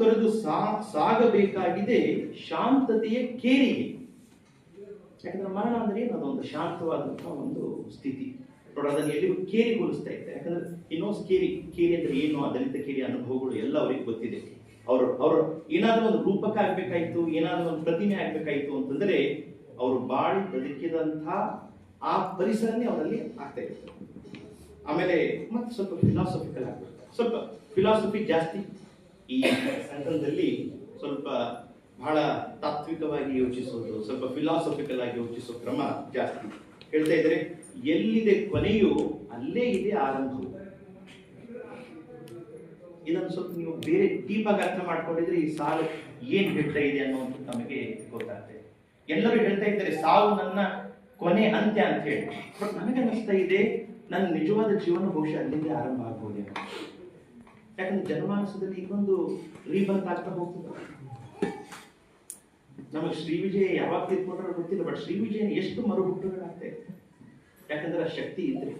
ತೊರೆದು ಸಾ, ಸಾಗಬೇಕಾಗಿದೆ ಶಾಂತತೆಯ ಕೇರಿಗೆ. ಯಾಕಂದ್ರೆ ಮರಣ ಅಂದ್ರೆ ಏನು ಅದೊಂದು ಶಾಂತವಾದಂತಹ ಒಂದು ಸ್ಥಿತಿ. ನೋಡಿ, ಅದನ್ನು ಕೇರಿ ಹೋಲಿಸ್ತಾ ಇದ್ದಾರೆ ಯಾಕಂದ್ರೆ ಇನ್ನೊಂದು ಕೇರಿ ಕೇರಿ ಅಂದ್ರೆ ಏನು? ಅದರಿಂದ ಕೇರಿ ಅನುಭವಗಳು ಎಲ್ಲ ಅವ್ರಿಗೆ ಗೊತ್ತಿದೆ. ಅವರು ಅವರು ಏನಾದ್ರೂ ಒಂದು ರೂಪಕ ಆಗ್ಬೇಕಾಯ್ತು, ಏನಾದ್ರೂ ಒಂದು ಪ್ರತಿಮೆ ಆಗ್ಬೇಕಾಯ್ತು ಅಂತಂದ್ರೆ ಅವರು ಬಾಳಿ ಬದುಕಿದಂತಹ ಆ ಪರಿಸರನೇ ಅವರಲ್ಲಿ ಆಗ್ತಾ ಇರ್ತದೆ ಆಮೇಲೆ ಮತ್ತೆ ಸ್ವಲ್ಪ ಫಿಲಾಸಫಿಕಲ್ ಆಗ್ಬೇಕು ಸ್ವಲ್ಪ ಫಿಲಾಸಫಿ ಜಾಸ್ತಿ. ಈ ಸಂಕಲ್ಪದಲ್ಲಿ ಸ್ವಲ್ಪ ಬಹಳ ತಾತ್ವಿಕವಾಗಿ ಯೋಚಿಸೋದು ಸ್ವಲ್ಪ ಫಿಲಾಸಫಿಕಲ್ ಆಗಿ ಯೋಚಿಸೋ ಕ್ರಮ ಜಾಸ್ತಿ. ಹೇಳ್ತಾ ಇದ್ರೆ, ಎಲ್ಲಿದೆ ಕೊನೆಯು ಅಲ್ಲೇ ಇದೆ ಆರಂಭವು. ಇದನ್ನು ಸ್ವಲ್ಪ ನೀವು ಬೇರೆ ಡೀಪ್ ಆಗಿ ಅರ್ಥ ಮಾಡ್ಕೊಂಡಿದ್ರೆ ಈ ಸಾಲು ಏನ್ ಹೇಳ್ತಾ ಇದೆ ಅನ್ನೋದು ನಮಗೆ ಗೊತ್ತಾಗ್ತದೆ ಎಲ್ಲರೂ ಹೇಳ್ತಾ ಇದ್ದಾರೆ ಸಾವು ನನ್ನ ಕೊನೆ ಅಂತ್ಯ ಅಂತ ಹೇಳಿ. ಬಟ್ ನನಗೆ ಅನಿಸ್ತಾ ಇದೆ, ನನ್ನ ನಿಜವಾದ ಜೀವನ ಬಹುಶಃ ಅಲ್ಲಿಂದ ಆರಂಭ ಆಗ್ಬೋದೇನೋ. ಯಾಕಂದ್ರೆ ಜನಮಾನಸದಲ್ಲಿ ಇನ್ನೊಂದು ರೀಬಂತ್ ಆಗ್ತಾ ಹೋಗ್ತದೆ. ನಮಗೆ ಶ್ರೀ ವಿಜಯ ಯಾವಾಗ ತಿಳ್ಕೊಂಡ್ರೆ ಗೊತ್ತಿಲ್ಲ ಬಟ್ ಶ್ರೀ ವಿಜಯನ ಎಷ್ಟು ಮರುಹುಟ್ಟುಗಳಾಗ್ತಾ ಯಾಕಂದ್ರೆ ಆ ಶಕ್ತಿ ಇದ್ರೆ,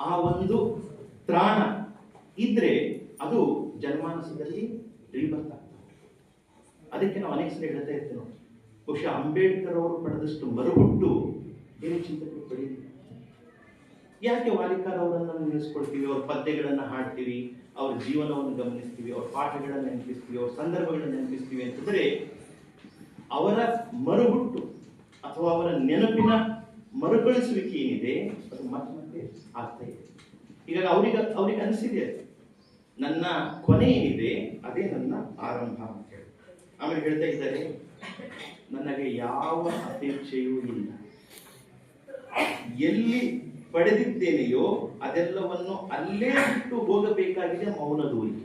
ಆ ಒಂದು ತ್ರಾಣ ಇದ್ರೆ ಅದು ಜನಮಾನಸದಲ್ಲಿ ರೀಬಂತ್ ಆಗ್ತದೆ ಅದಕ್ಕೆ ನಾವು ಅನೇಕ ಸಲ ಹೇಳ್ತಾ ಇರ್ತೇವೆ. ಬಹುಶಃ ಅಂಬೇಡ್ಕರ್ ಅವರು ಪಡೆದಷ್ಟು ಮರುಹುಟ್ಟು ಬೇರೆ ಚಿಂತಕರು ಪಡೆಯಲಿಲ್ಲ ಯಾಕೆ ವಾಲಿಕಾರ್ ಅವರನ್ನು ನೆನೆಸ್ಕೊಳ್ತೀವಿ ಅವ್ರ ಪದ್ಯಗಳನ್ನು ಹಾಡ್ತೀವಿ, ಅವ್ರ ಜೀವನವನ್ನು ಗಮನಿಸ್ತೀವಿ, ಅವ್ರ ಪಾಠಗಳನ್ನ ನೆನಪಿಸ್ತೀವಿ, ಅವ್ರ ಸಂದರ್ಭಗಳನ್ನ ನೆನಪಿಸ್ತೀವಿ ಅಂತಂದ್ರೆ ಅವರ ಮರುಹುಟ್ಟು ಅಥವಾ ಅವರ ನೆನಪಿನ ಮರುಕಳಿಸುವಿಕೆ ಏನಿದೆ? ಅದು ಮತ್ತೆ ಮತ್ತೆ ಆಗ್ತಾ ಇದೆ. ಹೀಗಾಗಿ ಅವ್ರಿಗೆ ಅವ್ರಿಗೆ ಅನಿಸಿದೆ. ನನ್ನ ಕೊನೆ ಏನಿದೆ, ಅದೇ ನನ್ನ ಆರಂಭ ಅಂತ ಹೇಳಿ. ಆಮೇಲೆ ಹೇಳ್ತಾ ಇದ್ದಾರೆ, ನನಗೆ ಯಾವ ಅಪೇಕ್ಷೆಯೂ ಇಲ್ಲ. ಎಲ್ಲಿ ಪಡೆದಿದ್ದೇನೆಯೋ ಅದೆಲ್ಲವನ್ನು ಅಲ್ಲೇ ಬಿಟ್ಟು ಹೋಗಬೇಕಾಗಿದೆ ಮೌನ ಊರಿಗೆ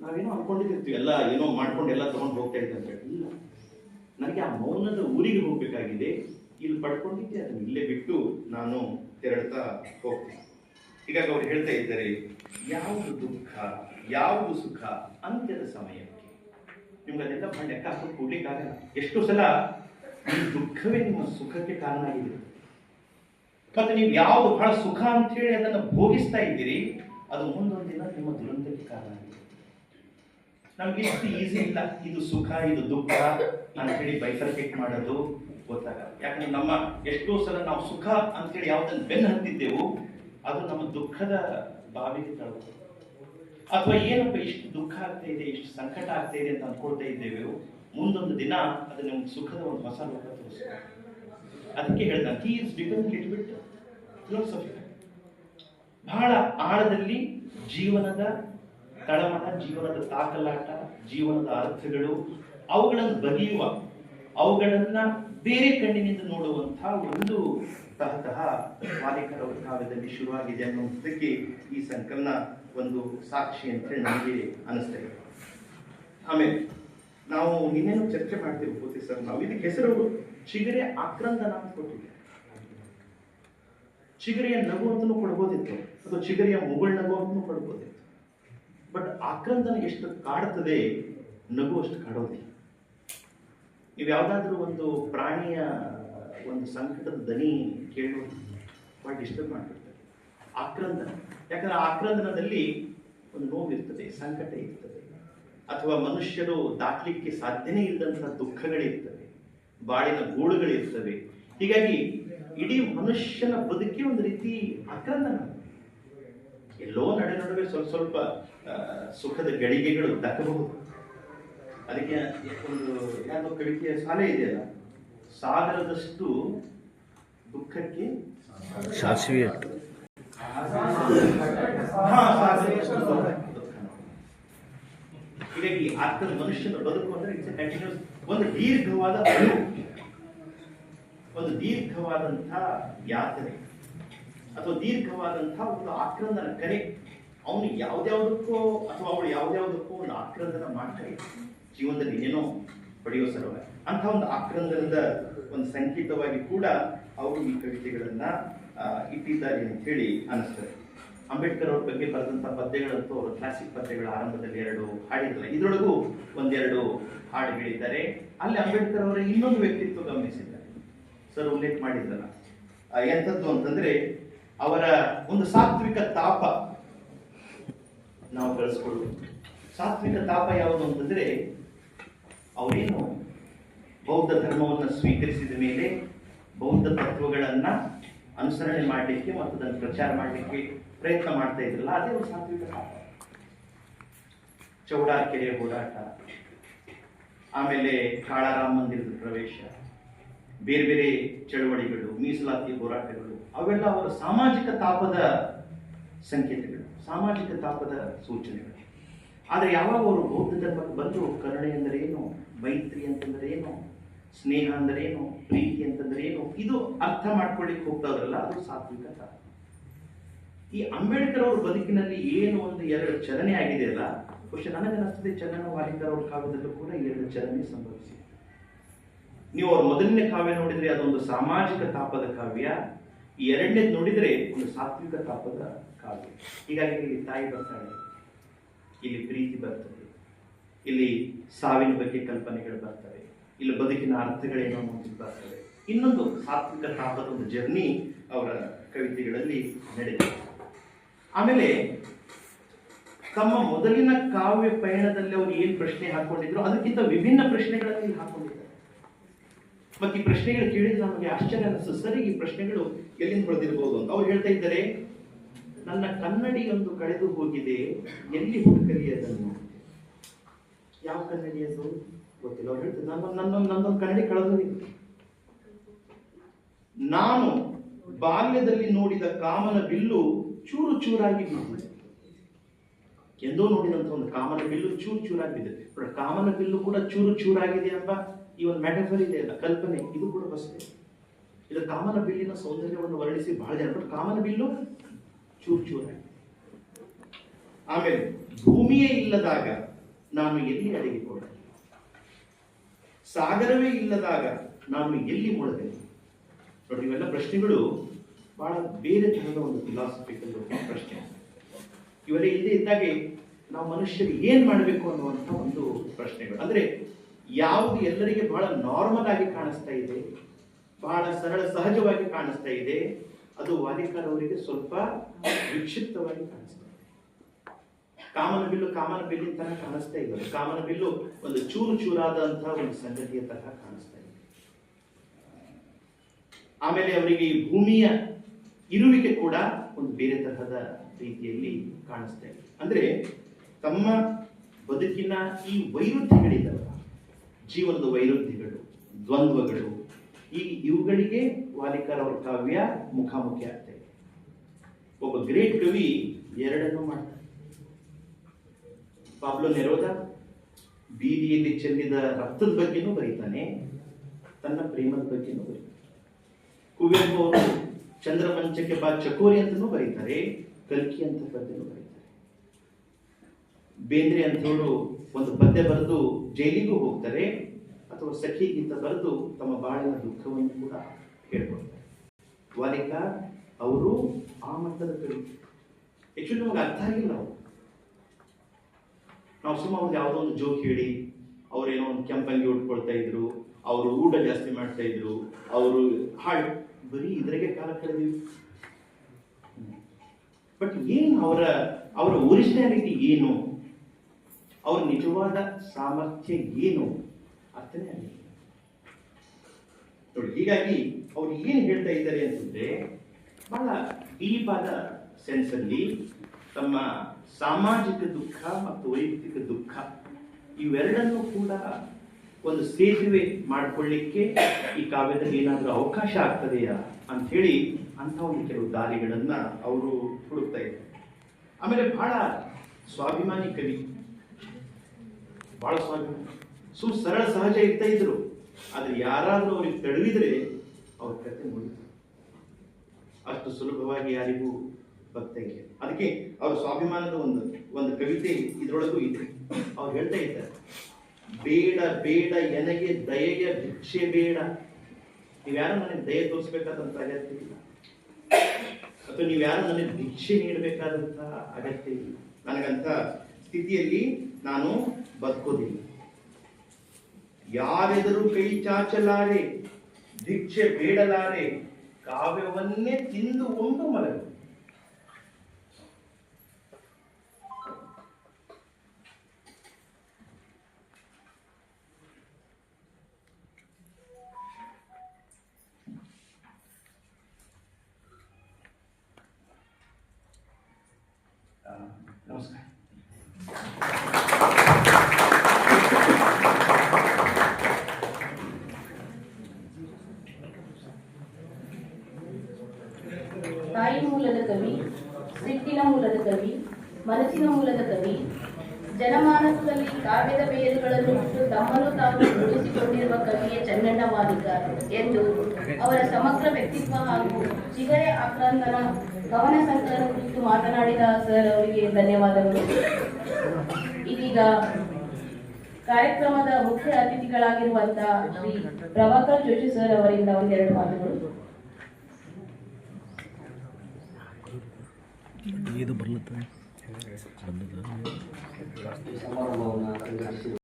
ನಾವೇನೋ ಅನ್ಕೊಂಡಿರ್ತೀವಿ ಎಲ್ಲ ಏನೋ ಮಾಡ್ಕೊಂಡು ಎಲ್ಲ ತಗೊಂಡು ಹೋಗ್ತಾ ಇದ್ದೆ ಅಂತ. ಇಲ್ಲ. ನನಗೆ ಆ ಮೌನದ ಊರಿಗೆ ಹೋಗ್ಬೇಕಾಗಿದೆ. ಇಲ್ಲಿ ಪಡ್ಕೊಂಡಿದ್ದೆ, ಅದನ್ನ ಇಲ್ಲೇ ಬಿಟ್ಟು ನಾನು ತೆರಳ್ತಾ ಹೋಗ್ತೀನಿ. ಹೀಗಾಗಿ ಅವ್ರು ಹೇಳ್ತಾ ಇದ್ದಾರೆ, ಯಾವುದು ದುಃಖ, ಯಾವುದು ಸುಖ, ಅಂತ್ಯದ ಸಮಯಕ್ಕೆ. ನಿಮ್ಗೆ ಅದೆಲ್ಲ ಲೆಕ್ಕ ಹಾಕೊಂಡು ಎಷ್ಟೋ ಸಲ ಈ ದುಃಖವೇ ನಿಮ್ಮ ಸುಖಕ್ಕೆ ಕಾರಣ ಆಗಿದೆ. ಮತ್ತು ನೀವು ಯಾವುದು ಬಹಳ ಸುಖ ಅಂತೇಳಿ ಅದನ್ನು ಭೋಗಿಸ್ತಾ ಇದ್ದೀರಿ, ಅದು ಮುಂದೊಂದು ದಿನ ನಿಮ್ಮ ದುರಂತಕ್ಕೆ ಕಾರಣ ಆಗಿದೆ. ನಮ್ಗೆ ಇಷ್ಟು ಈಸಿ ಇಲ್ಲ. ಇದು ಸುಖ, ಇದು ದುಃಖ ಅಂತ ಹೇಳಿ ಬೈಫರ್ಕೇಟ್ ಮಾಡೋದು ಗೊತ್ತಾಗಲ್ಲ. ಯಾಕಂದ್ರೆ ನಮ್ಮ ಎಷ್ಟೋ ಸಲ ನಾವು ಸುಖ ಅಂತೇಳಿ ಯಾವ್ದನ್ನು ಬೆನ್ನು ಹತ್ತಿದ್ದೆವು, ಅದು ನಮ್ಮ ದುಃಖದ ಬಾವಿಗೆ ತಳ್ಳುತ್ತೆ. ಅಥವಾ ಏನಪ್ಪ ಇಷ್ಟು ದುಃಖ ಆಗ್ತಾ ಇದೆ, ಇಷ್ಟು ಸಂಕಟ ಆಗ್ತಾ ಇದೆ ಅಂತ ಅನ್ಕೊಳ್ತಾ ಇದ್ದೇವೆ ಮುಂದೊಂದು ದಿನ ಅದು ನಮ್ಗೆ ಸುಖದ ಒಂದು ಹೊಸ ಲೋಕ ತೋರಿಸ್ತದೆ ಅದಕ್ಕೆ ಹೇಳ್ದ ಇಸ್ ಬಿಕಮ್ ಲಿಟ್ ಬಿಟ್ ಬಹಳ ಆಳದಲ್ಲಿ ಜೀವನದ ತಳಮಳ ಜೀವನದ ತಾಕಲಾಟ, ಜೀವನದ ಅರ್ಥಗಳು ಅವುಗಳನ್ನು ಬಗೆಯುವ, ಅವುಗಳನ್ನ ಬೇರೆ ಕಣ್ಣಿನಿಂದ ನೋಡುವಂತಹ ಒಂದು ತಹತಃ ಮಾಲೀಕರ ಕಾವ್ಯದಲ್ಲಿ ಶುರುವಾಗಿದೆ ಅನ್ನುವಂಥದ್ದಕ್ಕೆ ಈ ಸಂಕಲನ ಒಂದು ಸಾಕ್ಷಿ ಅಂತ ನನಗೆ ಅನಿಸ್ತಾ ಇದೆ. ಆಮೇಲೆ ನಾವು ಇನ್ನೇನು ಚರ್ಚೆ ಮಾಡ್ತೀವಿ ಪೂರ್ತಿ ಸರ್. ನಾವು ಇದಕ್ಕೆ ಹೆಸರು ಚಿಗರೆ ಆಕ್ರಂದನ ಅಂತ ಕೊಟ್ಟಿದ್ದೆ. ಚಿಗರೆಯ ನಗು ಅಂತಲೂ ಕೊಡ್ಬೋದಿತ್ತು. ಅಥವಾ ಚಿಗರಿಯ ಮೊಬೈಲ್ ನಗು ಅಂತಲೂ ಕೊಡ್ಬೋದಿತ್ತು. ಬಟ್ ಆಕ್ರಂದನ ಎಷ್ಟು ಕಾಡುತ್ತದೆ, ನಗು ಅಷ್ಟು ಕಾಡೋದಿಲ್ಲ. ನೀವು ಯಾವುದಾದ್ರೂ ಒಂದು ಪ್ರಾಣಿಯ ಒಂದು ಸಂಕಟದ ದನಿ ಕೇಳೋದು ಭಾಳ ಡಿಸ್ಟರ್ಬ್ ಮಾಡಿಬಿಡ್ತಾರೆ ಆಕ್ರಂದನ. ಯಾಕಂದ್ರೆ ಆಕ್ರಂದನದಲ್ಲಿ ಒಂದು ನೋವಿರ್ತದೆ, ಸಂಕಟ ಇರ್ತದೆ. ಅಥವಾ ಮನುಷ್ಯರು ದಾಟ್ಲಿಕ್ಕೆ ಸಾಧ್ಯನೇ ಇಲ್ಲದಂತಹ ದುಃಖಗಳಿರ್ತವೆ ಬಾಳಿನ ಗೂಡುಗಳಿರ್ತವೆ ಹೀಗಾಗಿ ಇಡೀ ಮನುಷ್ಯನ ಬದುಕಿ ಒಂದು ರೀತಿ ಅಕ್ರಂದನ ಎಲ್ಲೋ ನಡೆ ನಡುವೆ ಸ್ವಲ್ಪ ಸ್ವಲ್ಪ ಸುಖದ ಗಳಿಗೆಗಳು ದಕ್ಕಬಹುದು. ಅದಕ್ಕೆ ಒಂದು ಯಾವುದೋ ಕವಿತೆಯ ಸಾಲೆ ಇದೆಯಲ್ಲ ಸಾಗರದಷ್ಟು ದುಃಖಕ್ಕೆ ಸಾಸಿವೆ ಹೀಗಾಗಿ ಆತ್ಮದ ಮನುಷ್ಯನ ಬದುಕು ಅಂದ್ರೆ ಇಟ್ಸ್ ಕಂಟಿನ್ಯೂಸ್ ಒಂದು ದೀರ್ಘವಾದ ಒಂದು ದೀರ್ಘವಾದಂತಹ ಯಾತನೆ. ಅಥವಾ ದೀರ್ಘವಾದಂತಹ ಒಂದು ಆಕ್ರಂದನ ಕರೆ. ಅವನು ಯಾವ್ದ್ಯಾವ್ದಕ್ಕೋ ಅಥವಾ ಅವಳು ಯಾವ್ದ್ಯಾವ್ದಕ್ಕೋ ಒಂದು ಆಕ್ರಂದನ ಮಾಡ್ತಾರೆ ಜೀವನದಲ್ಲಿ ಏನೇನೋ ಪಡೆಯೋ ಸಲುವಾಗಿ. ಅಂತ ಒಂದು ಆಕ್ರಂದನದ ಒಂದು ಸಂಕೇತವಾಗಿ ಕೂಡ ಅವರು ಈ ಕವಿತೆಗಳನ್ನ ಇಟ್ಟಿದ್ದಾರೆ ಅಂತ ಹೇಳಿ ಅನಿಸ್ತದೆ. ಅಂಬೇಡ್ಕರ್ ಅವ್ರ ಬಗ್ಗೆ ಬರೆದಂತ ಪದ್ಯಗಳಂತೂ ಅವರು ಕ್ಲಾಸಿಕ್ ಪದ್ಯಗಳ ಆರಂಭದಲ್ಲಿ ಎರಡು ಹಾಡಿರಲ್ಲ ಇದರೊಳಗೂ ಒಂದೆರಡು ಹಾಡು ಹೇಳಿದ್ದಾರೆ. ಅಲ್ಲಿ ಅಂಬೇಡ್ಕರ್ ಅವರ ಇನ್ನೊಂದು ವ್ಯಕ್ತಿತ್ವ ಗಮನಿಸಿದ್ದಾರೆ. ಸರ್ ಉಲ್ಲೇಖ ಮಾಡಿದ್ರಲ್ಲ. ಆ, ಎಂಥದ್ದು ಅಂತಂದ್ರೆ ಅವರ ಒಂದು ಸಾತ್ವಿಕ ತಾಪ ನಾವು ಬೆಳೆಸ್ಕೊಳ್ಳೋದು ಸಾತ್ವಿಕ ತಾಪ ಯಾವುದು ಅಂತಂದ್ರೆ ಅವರೇನು ಬೌದ್ಧ ಧರ್ಮವನ್ನು ಸ್ವೀಕರಿಸಿದ ಮೇಲೆ ಬೌದ್ಧ ತತ್ವಗಳನ್ನ ಅನುಸರಣೆ ಮಾಡಲಿಕ್ಕೆ ಮತ್ತು ಅದನ್ನು ಪ್ರಚಾರ ಮಾಡಲಿಕ್ಕೆ ಪ್ರಯತ್ನ ಮಾಡ್ತಾ ಇದ್ರಲ್ಲ, ಅದೇ ಒಂದು ಸಾತ್ವಿಕ ಚೌಡಾರ್ ಕೆರೆಯ ಹೋರಾಟ, ಆಮೇಲೆ ಕಾಳಾರಾಮ ಮಂದಿರದ ಪ್ರವೇಶ, ಬೇರೆ ಬೇರೆ ಚಳವಳಿಗಳು, ಮೀಸಲಾತಿ ಹೋರಾಟಗಳು, ಅವೆಲ್ಲ ಅವರ ಸಾಮಾಜಿಕ ತಾಪದ ಸಂಕೇತಗಳು, ಸಾಮಾಜಿಕ ತಾಪದ ಸೂಚನೆಗಳು. ಆದರೆ ಯಾವಾಗ ಅವರು ಬೌದ್ಧ ಧರ್ಮಕ್ಕೆ ಬಂದು ಕರುಣೆ ಅಂದರೆ ಏನು? ಮೈತ್ರಿ ಅಂತಂದರೆ ಏನು? ಸ್ನೇಹ ಅಂದ್ರೆ ಏನು ಪ್ರೀತಿ ಅಂತಂದ್ರೆ ಏನು ಇದು ಅರ್ಥ ಮಾಡ್ಕೊಳ್ಳಿಕ್ಕೆ ಹೋಗ್ತಾವ್ರಲ್ಲ, ಅದು ಸಾತ್ವಿಕ ತಾಪ ಈ ಅಂಬೇಡ್ಕರ್ ಅವ್ರ ಬದುಕಿನಲ್ಲಿ ಏನು ಒಂದು ಎರಡು ಚಲನೆ ಆಗಿದೆಯಲ್ಲ ಬಹುಶಃ ನನಗನ್ನಿಸ್ತದೆ ಚಂದನ ವಾಲಿಕರ್ ಅವ್ರ ಕಾವ್ಯದಲ್ಲೂ ಕೂಡ ಎರಡು ಚಲನೆ ಸಂಭವಿಸಿದೆ. ನೀವು ಅವ್ರ ಮೊದಲನೇ ಕಾವ್ಯ ನೋಡಿದ್ರೆ ಅದೊಂದು ಸಾಮಾಜಿಕ ತಾಪದ ಕಾವ್ಯ, ಈ ಎರಡನೇದು ನೋಡಿದ್ರೆ ಒಂದು ಸಾತ್ವಿಕ ತಾಪದ ಕಾವ್ಯ. ಹೀಗಾಗಿ ಇಲ್ಲಿ ತಾಯಿ ಬರ್ತಾಳೆ, ಇಲ್ಲಿ ಪ್ರೀತಿ ಬರ್ತದೆ, ಇಲ್ಲಿ ಸಾವಿನ ಬಗ್ಗೆ ಕಲ್ಪನೆಗಳು ಬರ್ತವೆ. ಇಲ್ಲಿ ಬದುಕಿನ ಅರ್ಥಗಳೇನು ಅನ್ನೋದು ಇನ್ನೊಂದು ಸಾತ್ವಿಕ ತಾಪದ ಒಂದು ಜರ್ನಿ ಅವರ ಕವಿತೆಗಳಲ್ಲಿ ನಡೆದಿದೆ. ಆಮೇಲೆ ತಮ್ಮ ಮೊದಲಿನ ಕಾವ್ಯ ಪಯಣದಲ್ಲಿ ಅವರು ಏನು ಪ್ರಶ್ನೆ ಹಾಕೊಂಡಿದ್ರು, ಅದಕ್ಕಿಂತ ವಿಭಿನ್ನ ಪ್ರಶ್ನೆಗಳನ್ನು ಇಲ್ಲಿ ಹಾಕೊಂಡಿದ್ದಾರೆ. ಮತ್ತೆ ಈ ಪ್ರಶ್ನೆಗಳು ಕೇಳಿದ್ರೆ ನಮಗೆ ಆಶ್ಚರ್ಯ ಅನಿಸ್ತು ಸರಿ, ಈ ಪ್ರಶ್ನೆಗಳು ಎಲ್ಲಿಂದ ಬರೆದಿರ್ಬೋದು ಅಂತ ಅವ್ರು ಹೇಳ್ತಾ ಇದ್ದಾರೆ, ನನ್ನ ಕನ್ನಡಿಯೊಂದು ಕಳೆದು ಹೋಗಿದೆ, ಎಲ್ಲಿ ಹುಡುಕಲಿ ಅದನ್ನು? ಯಾವ ಕನ್ನಡಿ ಅವ್ರು ನನ್ನ ನನ್ನೊಂದು ನನ್ನೊಂದು ಕನ್ನಡಿ ಕಳೆದು ನಾನು ಬಾಲ್ಯದಲ್ಲಿ ನೋಡಿದ ಕಾಮನ ಬಿಲ್ಲು ಚೂರು ಚೂರಾಗಿ ಬಿದ್ದಿದೆ. ಎಂದೋ ನೋಡಿದಂತ ಒಂದು ಕಾಮನ ಬಿಲ್ಲು ಚೂರು ಚೂರಾಗಿ ಬಿದ್ದಿದೆ. ನೋಡಿ, ಕಾಮನ ಬಿಲ್ಲು ಕೂಡ ಚೂರು ಚೂರಾಗಿದೆ ಎಂಬ ಈ ಒಂದು ಮೆಟಫರ್ ಇದೆ ಅಲ್ಲ ಕಲ್ಪನೆ. ಇದು ಕೂಡ ಬಸ್ತೆ ಇದು ಕಾಮನ ಬಿಲ್ಲಿನ ಸೌಂದರ್ಯವನ್ನು ವರ್ಣಿಸಿ ಬಹಳ ಜನ ಬಟ್ ಕಾಮನ ಬಿಲ್ಲು ಚೂರು ಚೂರಾಗಿ ಆಮೇಲೆ ಭೂಮಿಯೇ ಇಲ್ಲದಾಗ ನಾನು ಎಲ್ಲಿ ಅಡಗಿಕೊಂಡೆ ಸಾಗರವೇ ಇಲ್ಲದಾಗ ನಾನು ಎಲ್ಲಿ ಮುಳುಗಲಿ ನೋಡಿ, ಇವೆಲ್ಲ ಪ್ರಶ್ನೆಗಳು ಬಹಳ ಬೇರೆ ತರಹದ ಒಂದು ಫಿಲಾಸಫಿಕಲ್ ಪ್ರಶ್ನೆ. ಇವೆಲ್ಲ ಇಲ್ಲದೆ ಇದ್ದಾಗೆ ನಾವು ಮನುಷ್ಯರು ಏನ್ ಮಾಡಬೇಕು ಅನ್ನುವಂಥ ಒಂದು ಪ್ರಶ್ನೆಗಳು. ಅಂದ್ರೆ ಯಾವುದು ಎಲ್ಲರಿಗೆ ಬಹಳ ನಾರ್ಮಲ್ ಆಗಿ ಕಾಣಿಸ್ತಾ ಇದೆ, ಬಹಳ ಸರಳ ಸಹಜವಾಗಿ ಕಾಣಿಸ್ತಾ ಇದೆ, ಅದು ಅವರಿಗೆ ಸ್ವಲ್ಪ ವಿಕ್ಷಿಪ್ತವಾಗಿ ಕಾಣಿಸ್ತಾ ಕಾಮನ ಬಿಲ್ಲು ಕಾಮನ ಬಿಲ್ಲಿನ ತರ ಕಾಣಿಸ್ತಾ ಇಲ್ಲ ಕಾಮನ ಬಿಲ್ಲು ಒಂದು ಚೂರು ಚೂರಾದಂತಹ ಒಂದು ಸಂಗತಿಯ ತರಹ ಕಾಣಿಸ್ತಾ ಇದೆ. ಆಮೇಲೆ ಅವರಿಗೆ ಈ ಭೂಮಿಯ ಇರುವಿಕೆ ಕೂಡ ಒಂದು ಬೇರೆ ತರಹದ ರೀತಿಯಲ್ಲಿ ಕಾಣಿಸ್ತಾ ಇದೆ. ಅಂದ್ರೆ ತಮ್ಮ ಬದುಕಿನ ಈ ವೈರುಧ್ಯಗಳಿದ್ದಾವಲ್ಲ ಜೀವನದ ವೈರುಧ್ಯಗಳು, ದ್ವಂದ್ವಗಳು, ಈ ಇವುಗಳಿಗೆ ವಾಲಿಕರ್ ಕಾವ್ಯ ಮುಖಾಮುಖಿ ಆಗ್ತಾ ಇದೆ. ಒಬ್ಬ ಗ್ರೇಟ್ ಕವಿ ಎರಡನ್ನು ಮಾಡ್ತಾರೆ ಪಾಬ್ಲೋ ನೆರೋದ ಬೀದಿಯಲ್ಲಿ ಚೆಲ್ಲಿದ ರಕ್ತದ ಬಗ್ಗೆನೂ ಬರೀತಾನೆ, ತನ್ನ ಪ್ರೇಮದ ಬಗ್ಗೆನೂ ಬರೀತಾನೆ. ಕುವೆಂಪು ಅವರು ಚಂದ್ರಮಂಚಕ್ಕೆ ಬಾ ಚಕೋರಿ ಅಂತನೂ ಬರೀತಾರೆ, ಕಲ್ಕಿ ಅಂತ ಪದ್ಯನೂ ಬರೀತಾರೆ. ಬೇಂದ್ರೆ ಅಂತವರು ಒಂದು ಪದ್ಯ ಬರೆದು ಜೈಲಿಗೂ ಹೋಗ್ತಾರೆ, ಅಥವಾ ಸಖಿಗಿಂತ ಗೀತ ಬರೆದು ತಮ್ಮ ಬಾಳಿನ ದುಃಖವನ್ನು ಕೂಡ ಹೇಳ್ಕೊಡ್ತಾರೆ. ವಾಲಿಕ, ಅವರು ಆ ಮಟ್ಟದ ಕವಿ. ಆಕ್ಚುಲಿ ನಮಗೆ ಅರ್ಥ ಆಗಿಲ್ಲ ಅವರು. ನಾವು ಸುಮ್ಮ ಒಂದು ಯಾವುದೋ ಒಂದು ಜೋಕ್ ಹೇಳಿ, ಅವರೇನೋ ಒಂದು ಕೆಂಪಂಗಿ ಉಟ್ಕೊಳ್ತಾ ಇದ್ರು, ಅವರು ಊಟ ಜಾಸ್ತಿ ಮಾಡ್ತಾ ಇದ್ರು, ಅವರು ಹಾಳು ಬರೀ ಇದ್ರಾಗೆ ಕಾಲ ಕಳೆದಿವಿ. ಬಟ್ ಏನು ಅವರ ಅವರ ಒರಿಜಿನಾಲಿಟಿ ಏನು? ಅವ್ರ ನಿಜವಾದ ಸಾಮರ್ಥ್ಯ ಏನು? ಅರ್ಥನೇ ಆಗಿಲ್ಲ ನೋಡಿ, ಹೀಗಾಗಿ ಅವ್ರು ಏನು ಹೇಳ್ತಾ ಇದ್ದಾರೆ ಅಂತಂದ್ರೆ, ಬಹಳ ಡೀಪ್ ಆದ ಸೆನ್ಸ್ ತಮ್ಮ ಸಾಮಾಜಿಕ ದುಃಖ ಮತ್ತು ವೈಯಕ್ತಿಕ ದುಃಖ, ಇವೆರಡನ್ನೂ ಕೂಡ ಒಂದು ಸೇತುವೆ ಮಾಡಿಕೊಳ್ಳಿಕ್ಕೆ ಈ ಕಾವ್ಯದಲ್ಲಿ ಏನಾದರೂ ಅವಕಾಶ ಆಗ್ತದೆಯಾ ಅಂತ ಹೇಳಿ ಅಂತ ಒಂದು ಕೆಲವು ದಾರಿಗಳನ್ನ ಅವರು ಹುಡುಕ್ತಾ ಇದ್ದಾರೆ. ಆಮೇಲೆ ಬಹಳ ಸ್ವಾಭಿಮಾನಿ ಕವಿ, ಬಹಳ ಸ್ವಾಭಿಮಾನಿ ಸು ಸರಳ ಸಹಜ ಇರ್ತಾ ಇದ್ರು. ಆದ್ರೆ ಯಾರಾದ್ರೂ ಅವ್ರಿಗೆ ತಡವಿದ್ರೆ ಅವ್ರ ಕತೆ ಮುಗಿತು. ಅಷ್ಟು ಸುಲಭವಾಗಿ ಯಾರಿಗೂ ಇಲ್ಲ ಅದಕ್ಕೆ ಅವ್ರ ಸ್ವಾಭಿಮಾನದ ಒಂದು ಒಂದು ಕವಿತೆ ಇದ್ರೊಳಗೂ ಇದೆ. ಅವ್ರು ಹೇಳ್ತಾ ಇದ್ದಾರೆ. ಬೇಡ ಬೇಡ, ಎನಗೆ ದಯೆಯ ಭಿಕ್ಷೆ ಬೇಡ. ನೀವ್ಯಾರು ನನಗೆ ದಯೆ ತೋರಿಸ್ಬೇಕಾದಂತ ಅಗತ್ಯ ಇಲ್ಲ. ಅಥವಾ ನೀವ್ಯಾರು ನನಗೆ ಭಿಕ್ಷೆ ನೀಡಬೇಕಾದಂತ ಅಗತ್ಯ ಇಲ್ಲ. ನನಗಂತ ಸ್ಥಿತಿಯಲ್ಲಿ ನಾನು ಬದುಕೋದಿಲ್ಲ. ಯಾರೆದರೂ ಕೈ ಚಾಚಲಾರೆ, ಭಿಕ್ಷೆ ಬೇಡಲಾರೆ, ಕಾವ್ಯವನ್ನೇ ತಿಂದು ಉಂಡು ಮಲಗು. ತಾಯಿ ಮೂಲದ ಕವಿ, ಸಿಟ್ಟಿನ ಮೂಲದ ಕವಿ, ಮನಸ್ಸಿನ ಮೂಲದ ಕವಿ, ಜನಮಾನಸದಲ್ಲಿ ಕಾವ್ಯದ ಬೇರುಗಳನ್ನು ಬಿಟ್ಟು ತಮ್ಮನ್ನು ತಾವು ಉಳಿಸಿಕೊಂಡಿರುವ ಕವಿಯೇ ಚನ್ನಣ್ಣ ಎಂದು ಅವರ ಸಮಗ್ರ ವ್ಯಕ್ತಿತ್ವ ಹಾಗೂ ಚಿಗರೆ ಆಕ್ರಾಂತನ ಕವನ ಸಂಕಲನ ಕುರಿತು ಮಾತನಾಡಿದ ಸರ್ ಅವರಿಗೆ ಧನ್ಯವಾದಗಳು. ಇದೀಗ ಕಾರ್ಯಕ್ರಮದ ಮುಖ್ಯ ಅತಿಥಿಗಳಾಗಿರುವಂತಹ ಶ್ರೀ ಪ್ರಭಾಕರ್ ಜೋಶಿ ಸರ್ ಅವರಿಂದ ಒಂದೆರಡು ಮಾತುಗಳು. ಇದು